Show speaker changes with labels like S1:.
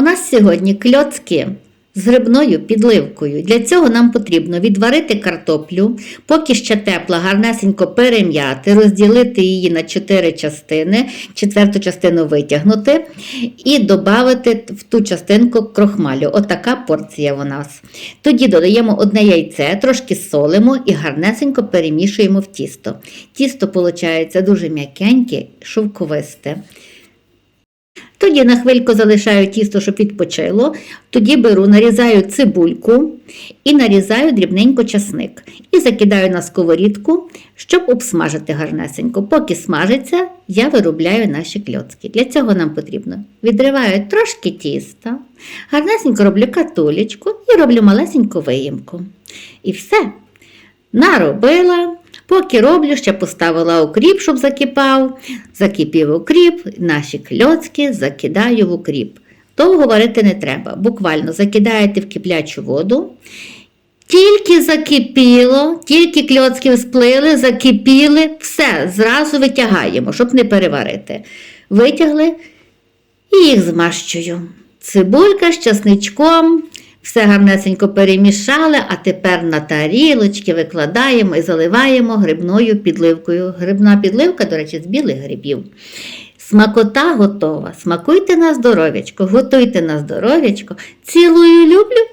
S1: в нас сьогодні кльоцки з грибною підливкою. Для цього нам потрібно відварити картоплю, поки ще тепла, гарнесенько перем'яти, розділити її на 4 частини, четверту частину витягнути і додати в ту частинку крохмалю. Отака порція у нас. Тоді додаємо одне яйце, трошки солимо і гарнесенько перемішуємо в тісто. Тісто виходить дуже м'якеньке, шовковисте. Тоді на хвильку залишаю тісто, щоб відпочило. Тоді беру, нарізаю цибульку і нарізаю дрібненько часник. І закидаю на сковорідку, щоб обсмажити гарнесенько. Поки смажиться, я виробляю наші кльоцки. Для цього нам потрібно відриваю трошки тіста, гарнесенько роблю катулечку і роблю малесеньку виїмку. І все. Наробила. Поки роблю, ще поставила укріп, щоб закипав. Закипів укріп, наші кльоцки закидаю в укріп. Довго варити не треба. Буквально закидаєте в киплячу воду. Тільки закипіло, тільки кльоцки сплили, закипіли, все, зразу витягаємо, щоб не переварити. Витягли і їх змащую. Цибулька з часничком, все гарнесенько перемішали, а тепер на тарілочки викладаємо і заливаємо грибною підливкою. Грибна підливка, до речі, з білих грибів. Смакота готова. Смакуйте на здоров'ячко, готуйте на здоров'ячко. Цілую люблю.